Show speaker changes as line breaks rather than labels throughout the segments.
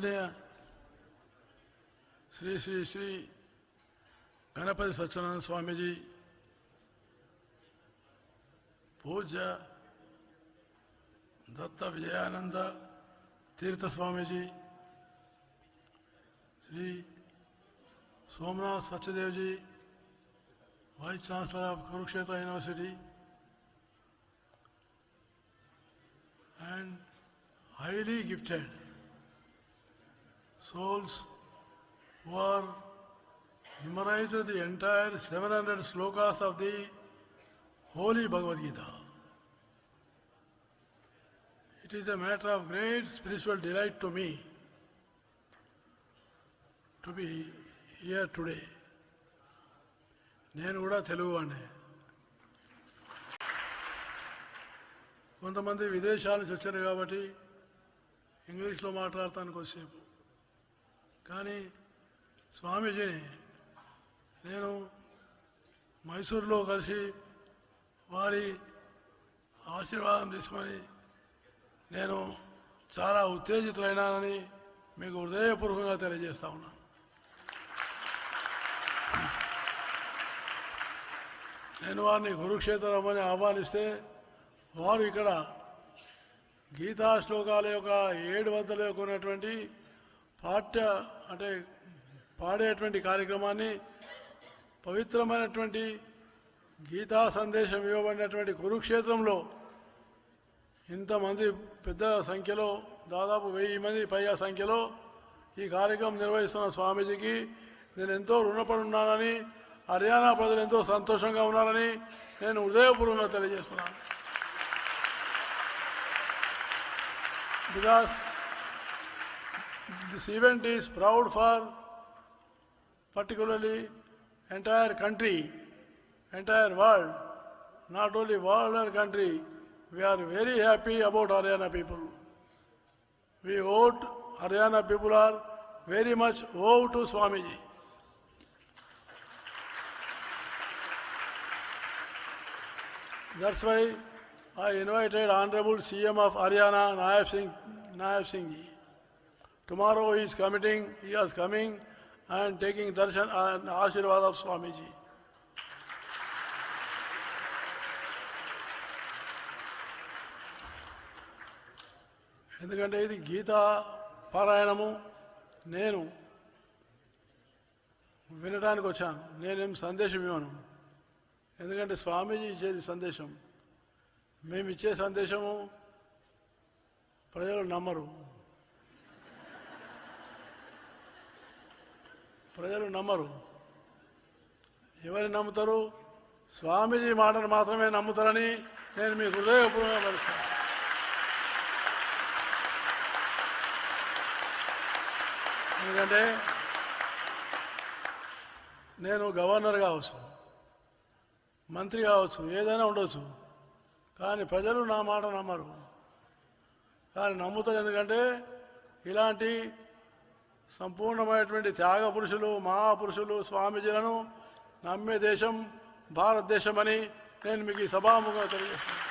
आदरणीय श्री श्री श्री गणपति सच्चिदानंद स्वामी जी पूज्य Datta Vijayanand Tirth Swami ji Shri Somnath Sachdev ji vice chancellor of Kurukshetra university and highly gifted souls who are memorized the entire 700 slokas of the Holy Bhagavad Gita. It is a matter of great spiritual delight to me to be here today. నేను కూడా తెలుగు వాడినే కొంతమంది విదేశాల నుంచి వచ్చారు కాబట్టి ఇంగ్లీష్లో మాట్లాడటానికి వచ్చేపు కానీ స్వామీజీని నేను మైసూరులో కలిసి వారి ఆశీర్వాదం తీసుకొని నేను చాలా ఉత్తేజితులైనానని మీకు హృదయపూర్వకంగా తెలియజేస్తా ఉన్నాను. నేను వారిని కురుక్షేత్రం అని ఆహ్వానిస్తే వారు ఇక్కడ గీతా శ్లోకాల యొక్క ఏడు వందల యొక్క ఉన్నటువంటి పాఠ్య అంటే పాడేటువంటి కార్యక్రమాన్ని పవిత్రమైనటువంటి గీతా సందేశం ఇవ్వబడినటువంటి కురుక్షేత్రంలో ఇంతమంది పెద్ద సంఖ్యలో దాదాపు వెయ్యి మంది పైగా సంఖ్యలో ఈ కార్యక్రమం నిర్వహిస్తున్న స్వామీజీకి నేను ఎంతో రుణపడి ఉన్నానని హర్యానా ప్రజలు ఎంతో సంతోషంగా ఉన్నారని నేను హృదయపూర్వకంగా తెలియజేస్తున్నాను. Because this event is proud for particularly entire country, entire world, not only world or country. We are very happy about Haryana people. We vote, Haryana people are very much owe to Swamiji. That's why I invited Honorable CM of Haryana, Naib Singh, Naib Singh ji. Tomorrow he is committing, he is coming and taking darshan and Ashirwad of Swamiji. ఎందుకంటే ఇది గీతా పారాయణము నేను వినడానికి వచ్చాను నేనేం సందేశం ఇవ్వను ఎందుకంటే స్వామీజీ ఇచ్చేది సందేశం మేము ఇచ్చే సందేశము ప్రజలు నమ్మరు ప్రజలు నమ్మరు. ఎవరిని నమ్ముతారు? స్వామీజీ మాటను మాత్రమే నమ్ముతారని నేను మీకు హృదయపూర్వకంగా పరుస్తాను ఎందుకంటే నేను గవర్నర్ కావచ్చు మంత్రి కావచ్చు ఏదైనా ఉండొచ్చు. కానీ ప్రజలు నా మాట నమ్మరు. కానీ నమ్ముతారు ఎందుకంటే ఇలాంటి సంపూర్ణమైనటువంటి త్యాగ పురుషులు మహాపురుషులు స్వామీజీలను నమ్మే దేశం భారతదేశం అని నేను మీకు ఈ సభాముఖంగా తెలియజేస్తాను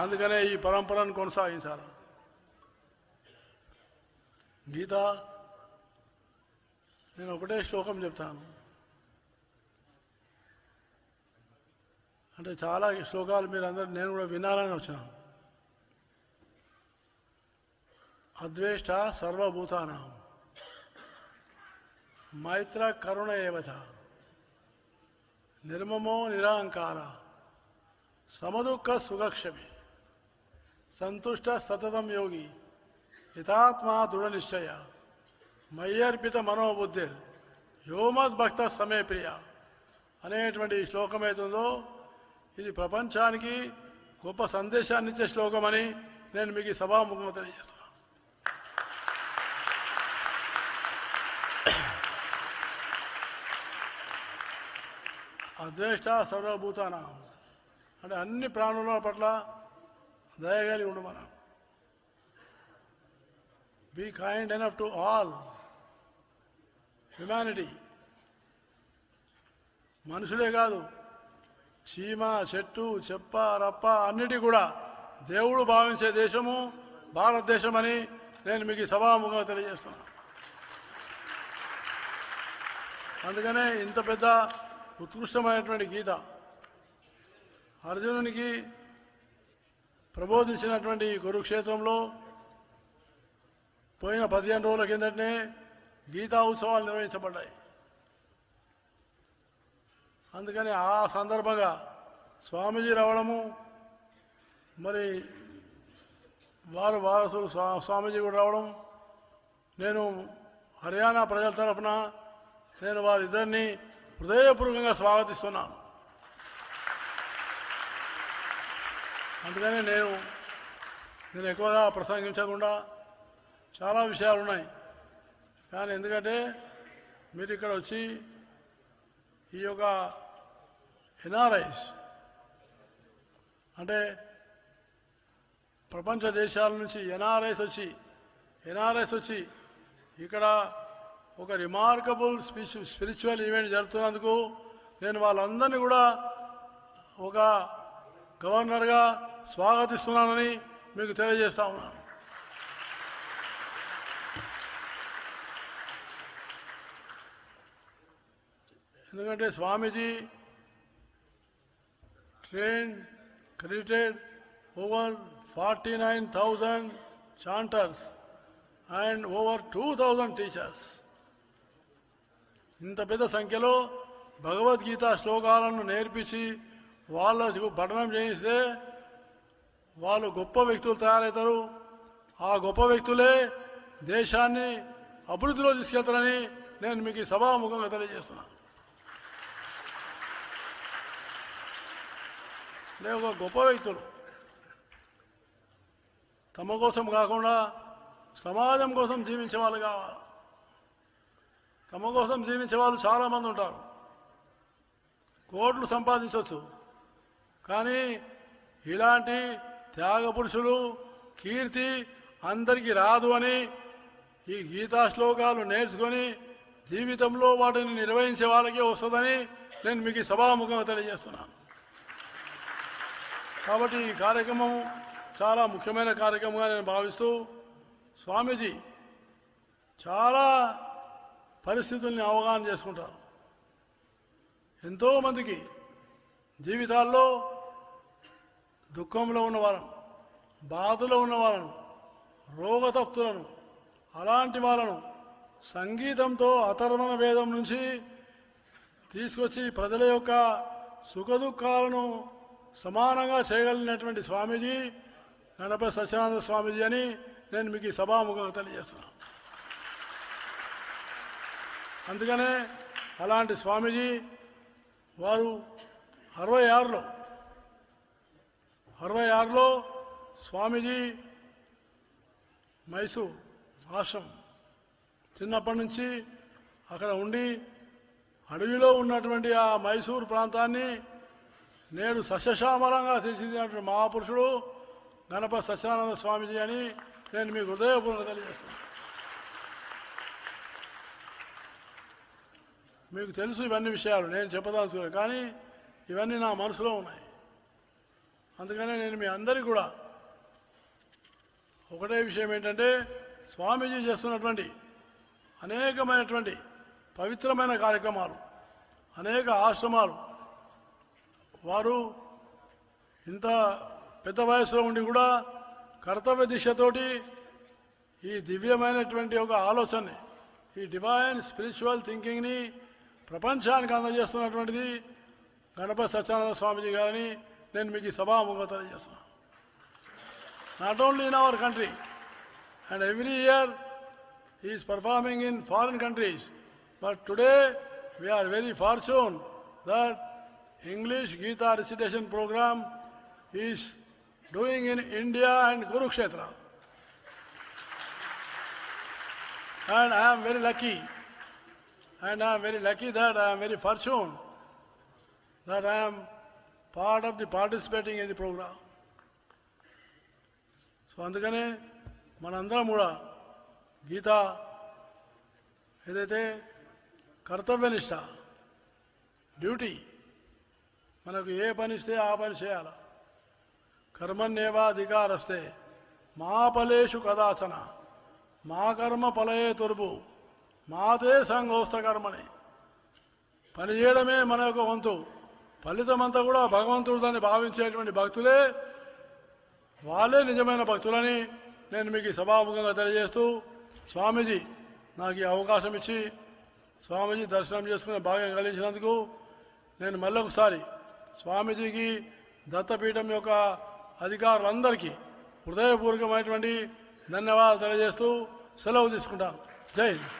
అందుకనే ఈ పరంపరను కొనసాగించాలి. గీత నేను ఒకటే శ్లోకం చెప్తాను. అంటే చాలా శ్లోకాలు మీరు అందరు నేను కూడా వినాలని వచ్చినాను అద్వేష్ట సర్వభూతానం. మైత్ర కరుణ ఏవచ. నిర్మమో నిరాంకార. సమదుఃఖ సుగక్షమి సంతుష్ట సతతం యోగి. హితాత్మా దృఢ నిశ్చయ. మయ్యర్పిత మనోబుద్ధిర్. యోమద్భక్త సమే ప్రియ. అనేటువంటి శ్లోకమైతుందో శ్లోకం ఏతుందో ఇది ప్రపంచానికి గొప్ప సందేశాన్ని ఇచ్చే శ్లోకం అని నేను మీకు ఈ సభాముఖంగా తెలియజేస్తున్నాను. అద్వేష్ట సర్వభూతాన. అంటే అన్ని ప్రాణుల పట్ల దయగలిగి మనం. Be kind enough to all humanity మనుషులే కాదు చీమ చెట్టు చెప్ప రప్ప అన్నిటి కూడా దేవుడు భావించే దేశము భారతదేశం అని నేను మీకు సభాముఖంగా తెలియజేస్తున్నా. అందుకనే ఇంత పెద్ద ఉత్కృష్టమైనటువంటి గీత అర్జునునికి ప్రబోధించినటువంటి కురుక్షేత్రంలో పోయిన పదిహేను రోజుల కిందటనే గీతా ఉత్సవాలు నిర్వహించబడ్డాయి. అందుకని ఆ సందర్భంగా స్వామీజీ రావడము మరి వారు వారసులు స్వా స్వామీజీ కూడా రావడం నేను హర్యానా ప్రజల తరఫున నేను వారిద్దరిని హృదయపూర్వకంగా స్వాగతిస్తున్నాను. అందుకని నేను నేను ఎక్కువగా ప్రసంగించకుండా చాలా విషయాలు ఉన్నాయి కానీ ఎందుకంటే మీరు ఇక్కడ వచ్చి ఈ యొక్క ఎన్ఆర్ఐస్ అంటే ప్రపంచ దేశాల నుంచి ఎన్ఆర్ఐస్ వచ్చి ఎన్ఆర్ఐస్ వచ్చి ఇక్కడ ఒక రిమార్కబుల్ స్పిచ్ స్పిరిచువల్ ఈవెంట్ జరుపుతున్నందుకు నేను వాళ్ళందరినీ కూడా ఒక గవర్నర్గా స్వాగతిస్తున్నానని మీకు తెలియజేస్తా ఉన్నాను. ఎందుకంటే Swamiji train credited over forty nine thousand chanters and over two thousand teachers ఇంత పెద్ద సంఖ్యలో భగవద్గీత శ్లోకాలను నేర్పించి వాళ్ళకు పఠనం చేయిస్తే వాళ్ళు గొప్ప వ్యక్తులు తయారవుతారు. ఆ గొప్ప వ్యక్తులే దేశాన్ని అభివృద్ధిలో తీసుకెళ్తారని నేను మీకు సభాముఖంగా తెలియజేస్తున్నాను. నేను ఒక గొప్ప వ్యక్తులు. తమ కోసం కాకుండా సమాజం కోసం జీవించే వాళ్ళు కావాలి. తమ కోసం జీవించే వాళ్ళు చాలామంది ఉంటారు. కోట్లు సంపాదించవచ్చు. కానీ ఇలాంటి త్యాగ పురుషులు కీర్తి అందరికీ రాదు అని ఈ గీతా శ్లోకాలు నేర్చుకొని జీవితంలో వాటిని నిర్వహించే వాళ్ళకే వస్తుందని నేను మీకు సభాముఖంగా తెలియజేస్తున్నాను. కాబట్టి ఈ కార్యక్రమం చాలా ముఖ్యమైన కార్యక్రమంగా నేను భావిస్తూ స్వామీజీ చాలా పరిస్థితుల్ని అవగాహన చేసుకుంటారు. ఎంతోమందికి జీవితాల్లో దుఃఖంలో ఉన్న వాళ్ళను బాధలో ఉన్న వాళ్ళను రోగతప్తులను అలాంటి వాళ్ళను సంగీతంతో అతర్మణ వేదం నుంచి తీసుకొచ్చి ప్రజల యొక్క సుఖదుఖాలను సమానంగా చేయగలిగినటువంటి స్వామీజీ గణపతి సత్యనారాయణ స్వామీజీ అని నేను మీకు ఈ సభాముఖంగా తెలియజేస్తున్నాను. అందుకనే అలాంటి స్వామీజీ వారు అరవై ఆరులో అరవై ఆరులో స్వామీజీ మైసూర్ ఆశ్రమం చిన్నప్పటి నుంచి అక్కడ ఉండి అడవిలో ఉన్నటువంటి ఆ మైసూర్ ప్రాంతాన్ని నేడు సస్యశ్యామలంగా తీర్చిదిద్దినటువంటి మహాపురుషుడు గణపతి సత్యానంద స్వామిజీ అని నేను మీకు హృదయపూర్వక తెలియజేస్తాను మీకు తెలుసు ఇవన్నీ విషయాలు నేను చెప్పదాల్సి కానీ ఇవన్నీ నా మనసులో ఉన్నాయి. అందుకనే నేను మీ అందరికీ కూడా ఒకటే విషయం ఏంటంటే స్వామీజీ చేస్తున్నటువంటి అనేకమైనటువంటి పవిత్రమైన కార్యక్రమాలు అనేక ఆశ్రమాలు వారు ఇంత పెద్ద వయసులో ఉండి కూడా కర్తవ్య దిశతోటి ఈ దివ్యమైనటువంటి ఒక ఆలోచనని ఈ డివైన్ స్పిరిచువల్ థింకింగ్ని ప్రపంచానికి అందజేస్తున్నటువంటిది గణపతి సత్యానంద స్వామిజీ గారిని నేను మీకు ఈ సభాముఖంగా తెలియజేస్తున్నాను. Not only in our country and every year is performing in foreign countries but today we are very fortune that English Gita recitation program is doing in India and Kurukshetra and I am very lucky, and I am very lucky that I am very fortunate that I am part of the participating in the program. So అందుకనే మనందరం కూడా గీత ఏదైతే కర్తవ్యనిష్ట duty మనకు ఏ పని ఇస్తే ఆ పని చేయాలి. కర్మణ్యేవాధికారస్తే మా ఫలేషు కదాచన. మా కర్మ ఫలయే తొరుపు. మాతే సంఘోస్త కర్మని. పని చేయడమే మన యొక్క వంతు. ఫలితం అంతా కూడా భగవంతుడు దాన్ని భావించేటువంటి భక్తులే. వాళ్ళే నిజమైన భక్తులని నేను మీకు సభాముఖంగా తెలియజేస్తూ స్వామీజీ నాకు ఈ అవకాశం ఇచ్చి స్వామీజీ దర్శనం చేసుకునే భాగ్యం కలిగించినందుకు నేను మళ్ళొకసారి స్వామీజీకి దత్తపీఠం యొక్క అధికారులందరికీ హృదయపూర్వకమైనటువంటి ధన్యవాదాలు తెలియజేస్తూ సెలవు తీసుకుంటాను. జై హింద్.